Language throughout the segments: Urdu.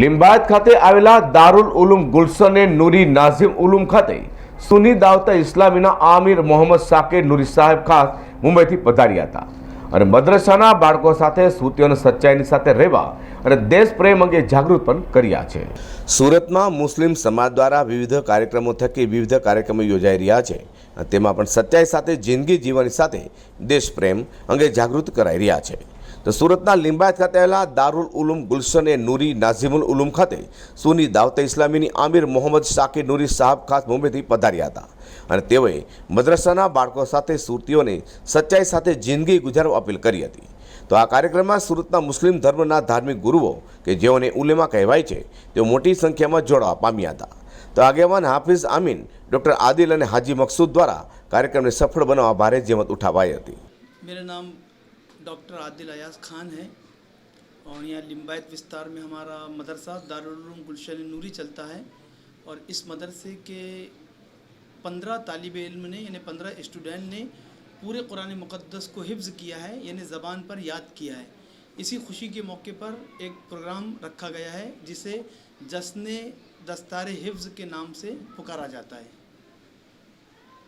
લિંબાયત ખાતે આવેલા દારૂલ ઉલુમ ગુલશન નૂરી નાઝિમ ઉલુમ ખાતે સુની દાવતા ઇસ્લામીના આમિર મોહમ્મદ સાકેર નૂરી સાહેબ ખાસ મુંબઈથી પધાર્યા હતા. અને મદ્રસાના બાળકો સાથે સૂતીઓને સચ્ચાઈની સાથે રહેવા અને દેશ પ્રેમ અંગે જાગૃત પણ કર્યા છે. સુરતમાં મુસ્લિમ સમાજ દ્વારા વિવિધ કાર્યક્રમો થકી વિવિધ કાર્યક્રમો યોજાઈ રહ્યા છે. તેમાં પણ સચ્ચાઈ સાથે જિંદગી જીવવાની સાથે દેશ પ્રેમ અંગે જાગૃત કરાઈ રહ્યા છે. તો સુરતના લિંબાયત ખાતે આવેલા દારૂલ ઉલુમ ગુલશન એ નૂરી નાઝિમુલ ઉલુમ ખાતે સુની દાવતે ઇસ્લામીની આમિર મોહમ્મદ શાકિર નૂરી સાહેબ ખાસ મુંબઈથી પધાર્યા હતા. અને તેઓએ મદ્રસાના બાળકો સાથે સુરતીઓને સચ્ચાઈ સાથે જિંદગી ગુજારવા અપીલ કરી હતી. તો આ કાર્યક્રમમાં સુરતના મુસ્લિમ ધર્મના ધાર્મિક ગુરુઓ કે જેઓને ઉલેમા કહેવાય છે, તેઓ મોટી સંખ્યામાં જોડવા પામ્યા હતા. તો આગેવાન હાફિઝ આમીન, ડૉક્ટર આદિલ અને હાજી મકસૂદ દ્વારા કાર્યક્રમને સફળ બનાવવા ભારે જેમત ઉઠાવાઈ હતી. ڈاکٹر عادل ایاز خان ہیں اور یہاں لمبائت وستار میں ہمارا مدرسہ دارالعلوم گلشن نوری چلتا ہے اور اس مدرسے کے پندرہ طالب علم نے یعنی پندرہ اسٹوڈنٹ نے پورے قرآن مقدس کو حفظ کیا ہے یعنی زبان پر یاد کیا ہے۔ اسی خوشی کے موقع پر ایک پروگرام رکھا گیا ہے، جسے جسن دستار حفظ کے نام سے پکارا جاتا ہے۔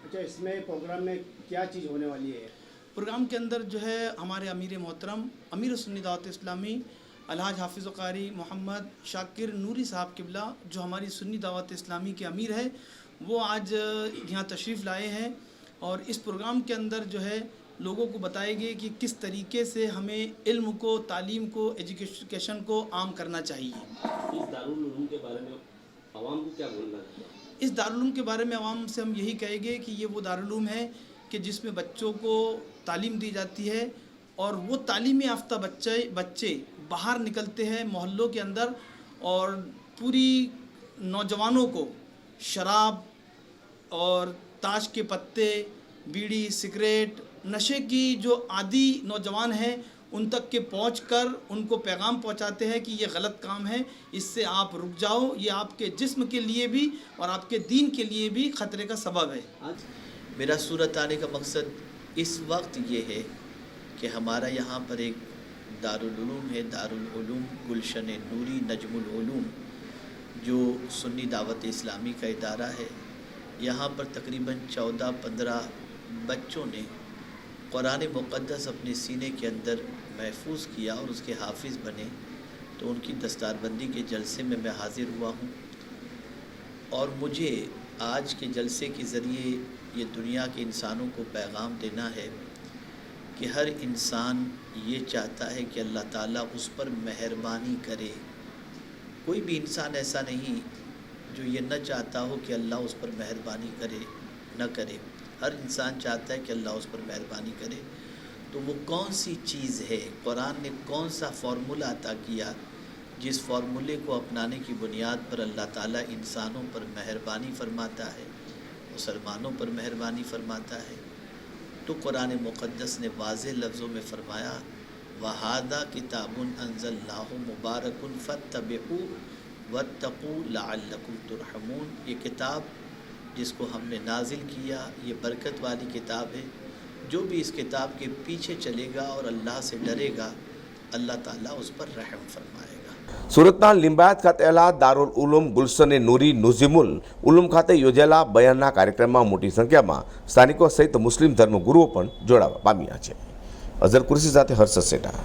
اچھا اس میں پروگرام میں کیا چیز ہونے والی ہے؟ پروگرام کے اندر جو ہے ہمارے امیر محترم امیر سنی دعوت اسلامی الحاج حافظ وقاری محمد شاکر نوری صاحب قبلہ جو ہماری سنی دعوت اسلامی کے امیر ہے وہ آج یہاں تشریف لائے ہیں اور اس پروگرام کے اندر جو ہے لوگوں کو بتائے گئے کہ کس طریقے سے ہمیں علم کو تعلیم کو ایجوکیشن کو عام کرنا چاہیے۔ اس دارالعلوم کے بارے میں عوام کو کیا بولنا ہے اس دارالعلوم کے بارے میں عوام سے ہم یہی کہیں گے کہ یہ وہ دارالعلوم ہے کہ جس میں بچوں کو تعلیم دی جاتی ہے اور وہ تعلیم یافتہ بچے بچے باہر نکلتے ہیں محلوں کے اندر اور پوری نوجوانوں کو شراب اور تاش کے پتے، بیڑی، سگریٹ، نشے کی جو عادی نوجوان ہیں، ان تک کے پہنچ کر ان کو پیغام پہنچاتے ہیں کہ یہ غلط کام ہے، اس سے آپ رک جاؤ، یہ آپ کے جسم کے لیے بھی اور آپ کے دین کے لیے بھی خطرے کا سبب ہے۔ میرا صورت آنے کا مقصد اس وقت یہ ہے کہ ہمارا یہاں پر ایک دارالعلوم ہے، دارالعلوم گلشن نوری نجم العلوم، جو سنی دعوت اسلامی کا ادارہ ہے۔ یہاں پر تقریباً چودہ پندرہ بچوں نے قرآن مقدس اپنے سینے کے اندر محفوظ کیا اور اس کے حافظ بنے۔ تو ان کی دستار بندی کے جلسے میں میں حاضر ہوا ہوں۔ اور مجھے آج کے جلسے کے ذریعے یہ دنیا کے انسانوں کو پیغام دینا ہے کہ ہر انسان یہ چاہتا ہے کہ اللہ تعالیٰ اس پر مہربانی کرے۔ کوئی بھی انسان ایسا نہیں جو یہ نہ چاہتا ہو کہ اللہ اس پر مہربانی کرے، نہ کرے۔ ہر انسان چاہتا ہے کہ اللہ اس پر مہربانی کرے۔ تو وہ کون سی چیز ہے؟ قرآن نے کون سا فارمولہ عطا کیا؟ جس فارمولے کو اپنانے کی بنیاد پر اللہ تعالیٰ انسانوں پر مہربانی فرماتا ہے، مسلمانوں پر مہربانی فرماتا ہے۔ تو قرآن مقدس نے واضح لفظوں میں فرمایا وہادہ کتاب انض اللہ مبارک الفتب وطقو لعلکم ترحمون۔ یہ کتاب جس کو ہم نے نازل کیا، یہ برکت والی کتاب ہے۔ جو بھی اس کتاب کے پیچھے چلے گا اور اللہ سے ڈرے گا અલ્લાહ તાલા ઉસ પર રહેમ ફરમાએગા સુરતના લિંબાયત ખાતે આવેલા દારૂલ ઉલુમ ગુલશન એ નૂરી નુઝિમુલ ઉલુમ ખાતે યોજાયેલા બયાનના કાર્યક્રમમાં મોટી સંખ્યામાં સ્થાનિકો સહિત મુસ્લિમ ધર્મગુરુઓ પણ જોડાવા પામ્યા છે. અઝર કુર્સી સાથે હર્ષ સેઠા